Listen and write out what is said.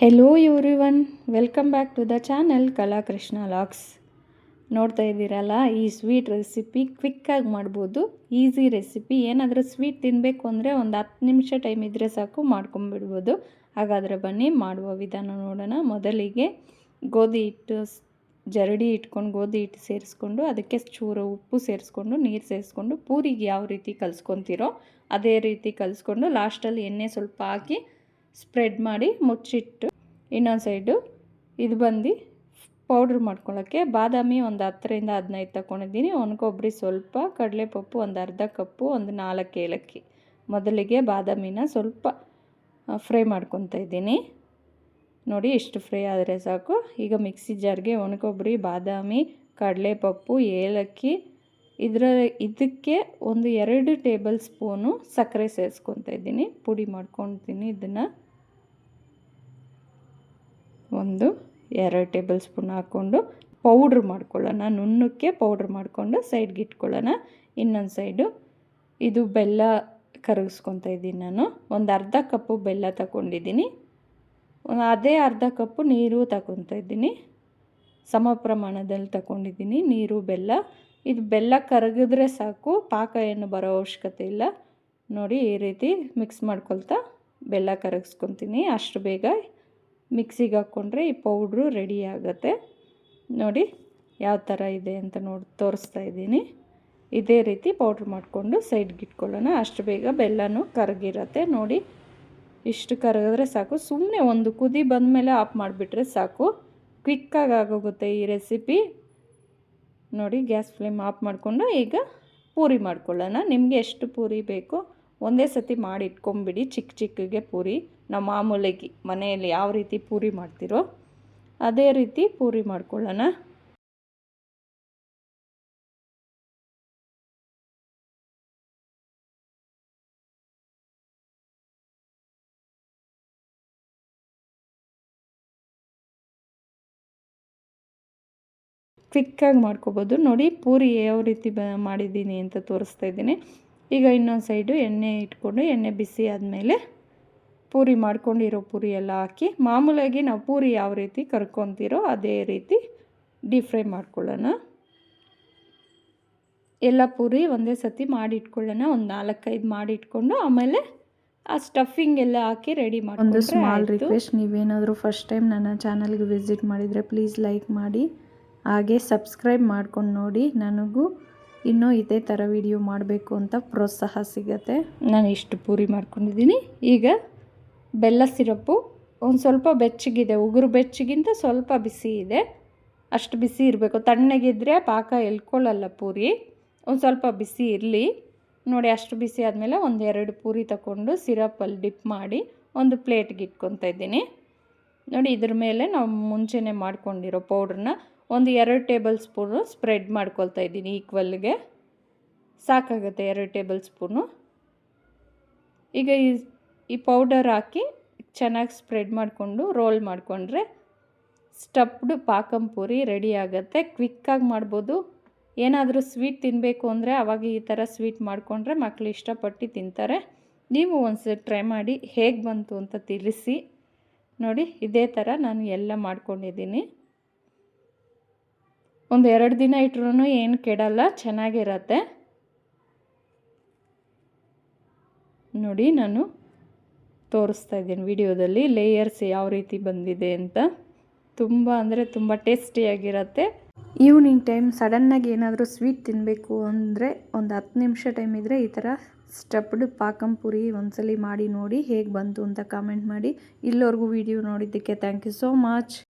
Hello everyone welcome back to the channel Kalakrishna LOX ನೋಡ್ತಾ ಇದ್ದೀರಲ್ಲ, ಈ ಸ್ವೀಟ್ ರೆಸಿಪಿ ಕ್ವಿಕ್ಕಾಗಿ ಮಾಡ್ಬೋದು. ಈಸಿ ರೆಸಿಪಿ ಏನಾದರೂ ಸ್ವೀಟ್ ತಿನ್ನಬೇಕು ಅಂದರೆ ಒಂದು ಹತ್ತು ನಿಮಿಷ ಟೈಮ್ ಇದ್ದರೆ ಸಾಕು, ಮಾಡ್ಕೊಂಬಿಡ್ಬೋದು. ಹಾಗಾದರೆ ಬನ್ನಿ, ಮಾಡುವ ವಿಧಾನ ನೋಡೋಣ. ಮೊದಲಿಗೆ ಗೋಧಿ ಹಿಟ್ಟು ಜರಡಿ ಇಟ್ಕೊಂಡು ಗೋಧಿ ಹಿಟ್ಟು ಸೇರಿಸ್ಕೊಂಡು, ಅದಕ್ಕೆ ಚೂರು ಉಪ್ಪು ಸೇರಿಸ್ಕೊಂಡು, ನೀರು ಸೇರಿಸ್ಕೊಂಡು, ಪೂರಿಗೆ ಯಾವ ರೀತಿ ಕಲಿಸ್ಕೊತಿರೋ ಅದೇ ರೀತಿ ಕಲಿಸ್ಕೊಂಡು ಲಾಸ್ಟಲ್ಲಿ ಎಣ್ಣೆ ಸ್ವಲ್ಪ ಹಾಕಿ ಸ್ಪ್ರೆಡ್ ಮಾಡಿ ಮುಚ್ಚಿಟ್ಟು ಇನ್ನೊಂದು ಸೈಡು ಇದು ಬಂದು ಪೌಡ್ರ್ ಮಾಡ್ಕೊಳ್ಳೋಕ್ಕೆ ಬಾದಾಮಿ ಒಂದು ಹತ್ತರಿಂದ ಹದಿನೈದು ತಗೊಂಡಿದ್ದೀನಿ ಒಣಕೊಬ್ಬರಿ ಸ್ವಲ್ಪ, ಕಡಲೆಪಪ್ಪು ಒಂದು ಅರ್ಧ ಕಪ್ಪು, ಒಂದು ನಾಲ್ಕು ಏಲಕ್ಕಿ. ಮೊದಲಿಗೆ ಬಾದಾಮಿನ ಸ್ವಲ್ಪ ಫ್ರೈ ಮಾಡ್ಕೊತಾ ಇದ್ದೀನಿ. ನೋಡಿ ಇಷ್ಟು ಫ್ರೈ ಆದರೆ ಸಾಕು. ಈಗ ಮಿಕ್ಸಿ ಜಾರ್ಗೆ ಒಣಕೊಬ್ಬರಿ ಬಾದಾಮಿ, ಕಡಲೆಪಪ್ಪು, ಏಲಕ್ಕಿ ಇದರ, ಇದಕ್ಕೆ ಒಂದು ಎರಡು ಟೇಬಲ್ ಸ್ಪೂನು ಸಕ್ಕರೆ ಸೇರಿಸ್ಕೊತಾ ಇದ್ದೀನಿ. ಪುಡಿ ಮಾಡ್ಕೊತೀನಿ ಇದನ್ನು. ಒಂದು, ಎರಡು ಟೇಬಲ್ ಸ್ಪೂನ್ ಹಾಕ್ಕೊಂಡು ಪೌಡ್ರ್ ಮಾಡ್ಕೊಳ್ಳೋಣ. ನುಣ್ಣಕ್ಕೆ ಪೌಡ್ರ್ ಮಾಡಿಕೊಂಡು ಸೈಡ್ಗೆ ಇಟ್ಕೊಳ್ಳೋಣ. ಇನ್ನೊಂದು ಸೈಡು ಇದು ಬೆಲ್ಲ ಕರಗಿಸ್ಕೊತಾ ಇದ್ದೀನಿ ನಾನು. ಒಂದು ಅರ್ಧ ಕಪ್ಪು ಬೆಲ್ಲ ತಗೊಂಡಿದ್ದೀನಿ. ಅದೇ ಅರ್ಧ ಕಪ್ಪು ನೀರು ತಗೊತಾ ಇದ್ದೀನಿ. ಸಮ ಪ್ರಮಾಣದಲ್ಲಿ ತಗೊಂಡಿದ್ದೀನಿ ನೀರು, ಬೆಲ್ಲ. ಇದು ಬೆಲ್ಲ ಕರಗಿದ್ರೆ ಸಾಕು. ಪಾಕ ಏನು ಬರೋ ಅವಶ್ಯಕತೆ ಇಲ್ಲ. ನೋಡಿ, ಈ ರೀತಿ ಮಿಕ್ಸ್ ಮಾಡ್ಕೊಳ್ತಾ ಬೆಲ್ಲ ಕರಗಿಸ್ಕೊತೀನಿ. ಅಷ್ಟು ಬೇಗ ಮಿಕ್ಸಿಗೆ ಹಾಕ್ಕೊಂಡ್ರೆ ಈ ಪೌಡ್ರು ರೆಡಿ ಆಗುತ್ತೆ. ನೋಡಿ, ಯಾವ ಥರ ಇದೆ ಅಂತ ನೋಡಿ, ತೋರಿಸ್ತಾ ಇದ್ದೀನಿ. ಇದೇ ರೀತಿ ಪೌಡ್ರ್ ಮಾಡಿಕೊಂಡು ಸೈಡ್ಗೆ ಇಟ್ಕೊಳ್ಳೋಣ. ಅಷ್ಟು ಬೇಗ ಬೆಲ್ಲನೂ ಕರಗಿರತ್ತೆ. ನೋಡಿ, ಇಷ್ಟು ಕರಗಿದ್ರೆ ಸಾಕು. ಸುಮ್ಮನೆ ಒಂದು ಕುದಿ ಬಂದಮೇಲೆ ಆಫ್ ಮಾಡಿಬಿಟ್ರೆ ಸಾಕು. ಕ್ವಿಕ್ಕಾಗಿ ಆಗೋಗುತ್ತೆ ಈ ರೆಸಿಪಿ. ನೋಡಿ, ಗ್ಯಾಸ್ ಫ್ಲೇಮ್ ಆಫ್ ಮಾಡಿಕೊಂಡು ಈಗ ಪೂರಿ ಮಾಡ್ಕೊಳ್ಳೋಣ. ನಿಮಗೆ ಎಷ್ಟು ಪೂರಿ ಬೇಕೋ ಒಂದೇ ಸತಿ ಮಾಡಿ ಇಟ್ಕೊಂಬಿಡಿ. ಚಿಕ್ಕ ಚಿಕ್ಕಗೆ ಪೂರಿ. ನಾವು ಮಾಮೂಲಿಗೆ ಮನೆಯಲ್ಲಿ ಯಾವ ರೀತಿ ಪೂರಿ ಮಾಡ್ತಿರೋ ಅದೇ ರೀತಿ ಪೂರಿ ಮಾಡ್ಕೊಳ್ಳೋಣ. ಕ್ವಿಕ್ಕಾಗಿ ಮಾಡ್ಕೋಬೋದು. ನೋಡಿ ಪೂರಿ ಯಾವ ರೀತಿ ಬ ಮಾಡಿದ್ದೀನಿ ಅಂತ ತೋರಿಸ್ತಾ ಇದ್ದೀನಿ. ಈಗ ಇನ್ನೊಂದು ಸೈಡು ಎಣ್ಣೆ ಇಟ್ಕೊಂಡು ಎಣ್ಣೆ ಬಿಸಿ ಆದಮೇಲೆ ಪೂರಿ ಮಾಡ್ಕೊಂಡಿರೋ ಪೂರಿ ಎಲ್ಲ ಹಾಕಿ ಮಾಮೂಲಾಗಿ ನಾವು ಪೂರಿ ಯಾವ ರೀತಿ ಕರ್ಕೊತೀರೋ ಅದೇ ರೀತಿ ಡೀಪ್ ಫ್ರೈ ಮಾಡ್ಕೊಳ್ಳೋಣ. ಎಲ್ಲ ಪೂರಿ ಒಂದೇ ಸತಿ ಮಾಡಿ ಇಟ್ಕೊಳ್ಳೋಣ ಒಂದು ನಾಲ್ಕೈದು ಮಾಡಿ ಇಟ್ಕೊಂಡು ಆಮೇಲೆ ಆ ಸ್ಟಫಿಂಗ್ ಎಲ್ಲ ಹಾಕಿ ರೆಡಿ ಮಾಡಿ ಒಂದು ಸ್ಮಾಲ್ ರಿಕ್ವೆಸ್ಟ್ ನೀವೇನಾದರೂ ಫಸ್ಟ್ ಟೈಮ್ ನನ್ನ ಚಾನಲ್ಗೆ ವಿಸಿಟ್ ಮಾಡಿದರೆ ಪ್ಲೀಸ್ ಲೈಕ್ ಮಾಡಿ. ಹಾಗೆ ಸಬ್ಸ್ಕ್ರೈಬ್ ಮಾಡ್ಕೊಂಡು ನೋಡಿ, ನನಗೂ ಇನ್ನೂ ಇದೇ ಥರ ವಿಡಿಯೋ ಮಾಡಬೇಕು ಅಂತ ಪ್ರೋತ್ಸಾಹ ಸಿಗತ್ತೆ. ನಾನು ಇಷ್ಟು ಪೂರಿ ಮಾಡ್ಕೊಂಡಿದ್ದೀನಿ. ಈಗ ಬೆಲ್ಲ ಸಿರಪ್ಪು, ಒಂದು ಸ್ವಲ್ಪ ಬೆಚ್ಚಗಿದೆ, ಉಗುರು ಬೆಚ್ಚಗಿಂತ ಸ್ವಲ್ಪ ಬಿಸಿ ಇದೆ. ಅಷ್ಟು ಬಿಸಿ ಇರಬೇಕು. ತಣ್ಣಗಿದ್ರೆ ಪಾಕ ಎಲ್ಕೊಳ್ಳಲ್ಲ ಪೂರಿ. ಒಂದು ಸ್ವಲ್ಪ ಬಿಸಿ ಇರಲಿ. ನೋಡಿ, ಅಷ್ಟು ಬಿಸಿ ಆದಮೇಲೆ ಒಂದು ಎರಡು ಪೂರಿ ತಗೊಂಡು ಸಿರಪ್ಪಲ್ಲಿ ಡಿಪ್ ಮಾಡಿ ಒಂದು ಪ್ಲೇಟ್ಗೆ ಇಟ್ಕೊತಾ ಇದ್ದೀನಿ. ನೋಡಿ, ಇದ್ರ ಮೇಲೆ ನಾವು ಮುಂಚೆನೇ ಮಾಡ್ಕೊಂಡಿರೋ ಪೌಡ್ರನ್ನ ಒಂದು ಎರಡು ಟೇಬಲ್ ಸ್ಪೂನು ಸ್ಪ್ರೆಡ್ ಮಾಡ್ಕೊಳ್ತಾ ಇದ್ದೀನಿ ಈಕ್ವಲ್ಗೆ. ಸಾಕಾಗುತ್ತೆ ಎರಡು ಟೇಬಲ್ ಸ್ಪೂನು. ಈಗ ಈ ಈ ಪೌಡರ್ ಹಾಕಿ ಚೆನ್ನಾಗಿ ಸ್ಪ್ರೆಡ್ ಮಾಡಿಕೊಂಡು ರೋಲ್ ಮಾಡಿಕೊಂಡ್ರೆ ಸ್ಟಪ್ಡ್ ಪಾಕಂ ಪೂರಿ ರೆಡಿ ಆಗುತ್ತೆ. ಕ್ವಿಕ್ಕಾಗಿ ಮಾಡ್ಬೋದು. ಏನಾದರೂ ಸ್ವೀಟ್ ತಿನ್ನಬೇಕು ಅಂದರೆ ಅವಾಗ ಈ ಥರ ಸ್ವೀಟ್ ಮಾಡಿಕೊಂಡ್ರೆ ಮಕ್ಕಳು ಇಷ್ಟಪಟ್ಟು ತಿಂತಾರೆ. ನೀವು ಒಂದು ಟ್ರೈ ಮಾಡಿ ಹೇಗೆ ಬಂತು ಅಂತ ತಿಳಿಸಿ. ನೋಡಿ, ಇದೇ ಥರ ನಾನು ಎಲ್ಲ ಮಾಡ್ಕೊಂಡಿದ್ದೀನಿ. ಒಂದು ಎರಡು ದಿನ ಇಟ್ರೂ ಏನು ಕೆಡಲ್ಲ, ಚೆನ್ನಾಗಿರತ್ತೆ. ನೋಡಿ, ನಾನು ತೋರಿಸ್ತಾ ಇದ್ದೀನಿ ವಿಡಿಯೋದಲ್ಲಿ ಲೇಯರ್ಸ್ ಯಾವ ರೀತಿ ಬಂದಿದೆ ಅಂತ. ತುಂಬ ಅಂದರೆ ತುಂಬ ಟೇಸ್ಟಿಯಾಗಿರತ್ತೆ ಈವ್ನಿಂಗ್ ಟೈಮ್ ಸಡನ್ನಾಗಿ ಏನಾದರೂ ಸ್ವೀಟ್ ತಿನ್ನಬೇಕು ಅಂದರೆ ಒಂದು ಹತ್ತು ನಿಮಿಷ ಟೈಮ್ ಇದ್ದರೆ ಈ ಥರ ಸ್ಟಪ್ಡ್ ಪಾಕಂ ಪುರಿ ಒಂದ್ಸಲಿ ಮಾಡಿ ನೋಡಿ ಹೇಗೆ ಬಂತು ಅಂತ ಕಾಮೆಂಟ್ ಮಾಡಿ. ಇಲ್ಲಿವರೆಗೂ ವಿಡಿಯೋ ನೋಡಿದ್ದಕ್ಕೆ ಥ್ಯಾಂಕ್ ಯು ಸೋ ಮಚ್